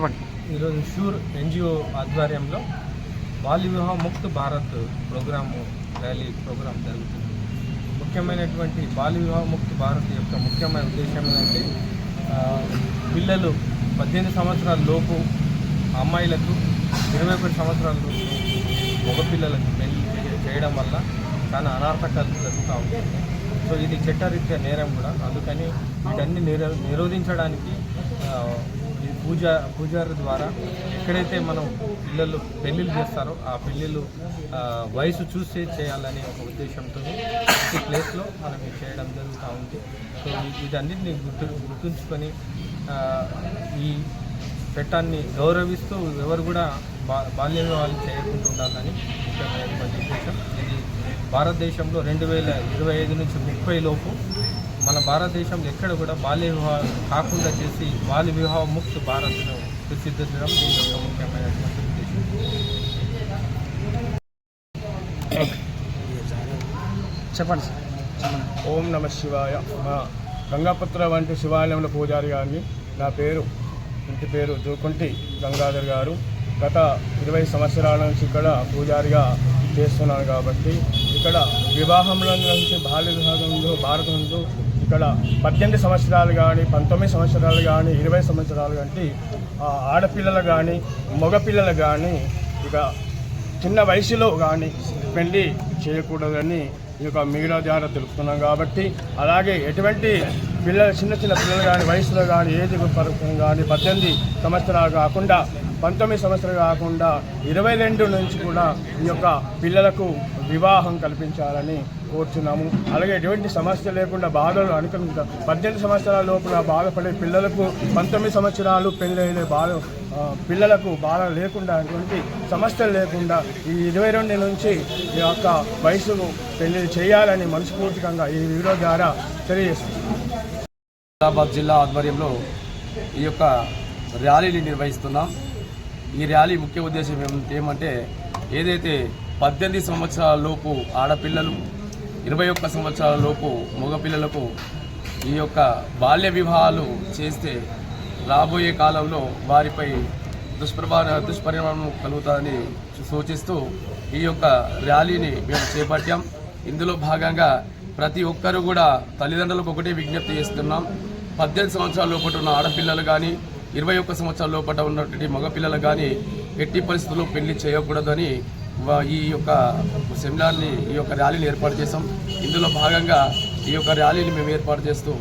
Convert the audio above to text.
చెప్పండి. ఈరోజు sure NGO ఆధ్వర్యంలో బాల్య వివాహ Mukt Bharat programme rally programme జరుగుతుంది. ముఖ్యమైనటువంటి బాల్య వివాహ ముక్త్ భారత్ యొక్క ముఖ్యమైన ఉద్దేశం ఏంటంటే పిల్లలు పద్దెనిమిది సంవత్సరాల లోపు అమ్మాయిలకు ఇరవై ఒకటి సంవత్సరాల లోపు మగపిల్లలకు పెళ్ళి చేయడం వల్ల చాలా అనార్థకాలు జరుగుతూ ఉంటుంది సో ఇది చట్టరీత్యా నేరం కూడా. అందుకని వీటన్ని నిరో నిరోధించడానికి పూజ పూజారి ద్వారా ఎక్కడైతే మనం పిల్లలు పెళ్ళిళ్ళు చేస్తారో ఆ పెళ్ళిళ్ళు వయసు చూసి చేయాలనే ఒక ఉద్దేశంతో ప్రతి ప్లేస్లో మనం ఇది చేయడం జరుగుతూ ఉంది. సో ఈ- గుర్తు గుర్తుంచుకొని ఈ చట్టాన్ని గౌరవిస్తూ ఎవరు కూడా బా బాల్య వివాహాలు చేయకుండా ఉండాలని ముఖ్యమైనటువంటి ఉద్దేశం ఇది భారతదేశంలో రెండు వేల ఇరవై ఐదు నుంచి ముప్పై లోపు మన భారతదేశంలో ఎక్కడ కూడా బాల్య వివాహం కాకుండా చేసి బాల్య వివాహ ముక్త్ భారత్ను తీర్చిదిద్దడం దీని యొక్క ముఖ్యమైనటువంటి ఉద్దేశం. చెప్పండి ఓం నమ శివాయ మా గంగాపుత్ర వంటి శివాలయంలో పూజారి గారిని నా పేరు ఇంటి పేరు జూకుంటి గంగాధర్ గారు. గత ఇరవై సంవత్సరాల నుంచి ఇక్కడ పూజారిగా చేస్తున్నాను కాబట్టి ఇక్కడ వివాహంలో నుంచి బాల్య వివాహంలో భారతంలో ఇక్కడ పద్దెనిమిది సంవత్సరాలు కానీ పంతొమ్మిది సంవత్సరాలు కానీ ఇరవై సంవత్సరాలు కంటే ఆడపిల్లలు కానీ మగపిల్లలు కానీ ఇక చిన్న వయసులో కానీ పెళ్ళి చేయకూడదని ఈ యొక్క మీడియా ద్వారా తెలుపుతున్నాం కాబట్టి అలాగే ఎటువంటి పిల్లలు చిన్న చిన్న పిల్లలు కానీ వయసులో కానీ ఏజ్ పరకం కానీ పద్దెనిమిది సంవత్సరాలు కాకుండా పంతొమ్మిది సంవత్సరాలు కాకుండా ఇరవై రెండు నుంచి కూడా ఈ యొక్క పిల్లలకు వివాహం కల్పించాలని కోరుచున్నాము. అలాగే ఎటువంటి సమస్య లేకుండా బాధలు అనుకున్న పద్దెనిమిది సంవత్సరాల లోపల బాధపడే పిల్లలకు పంతొమ్మిది సంవత్సరాలు పెళ్ళైన బాధ పిల్లలకు బాధ లేకుండా అటువంటి సమస్యలు లేకుండా ఈ ఇరవై రెండు నుంచి ఈ యొక్క వయసును పెళ్ళి చేయాలని మనస్ఫూర్తికంగా ఈ వీడియో ద్వారా తెలియజేస్తున్నాం హైదరాబాద్ జిల్లా ఆధ్వర్యంలో ఈ యొక్క ర్యాలీని నిర్వహిస్తున్నాం. ఈ ర్యాలీ ముఖ్య ఉద్దేశం ఏం- ఏమంటే ఏదైతే పద్దెనిమిది సంవత్సరాల లోపు ఆడపిల్లలు ఇరవై ఒక్క సంవత్సరాల లోపు మగపిల్లలకు ఈ యొక్క బాల్య వివాహాలు చేస్తే రాబోయే కాలంలో వారిపై దుష్ప్రభా దుష్పరిణామం కలుగుతుందని సూచిస్తూ ఈ యొక్క ర్యాలీని మేము చేపట్టాం. ఇందులో భాగంగా ప్రతి ఒక్కరూ కూడా తల్లిదండ్రులకు ఒకటే విజ్ఞప్తి చేస్తున్నాం. పద్దెనిమిది సంవత్సరాల లోపల ఉన్న ఆడపిల్లలు కానీ ఇరవై ఒక్క సంవత్సరాల లోపల ఉన్నటువంటి మగపిల్లలు కానీ ఎట్టి పరిస్థితుల్లో పెళ్ళి చేయకూడదని ఈ యొక్క సెమినార్ని ఈ యొక్క ర్యాలీని ఏర్పాటు చేసాం ఇందులో భాగంగా ఈ యొక్క ర్యాలీని మేము ఏర్పాటు చేస్తూ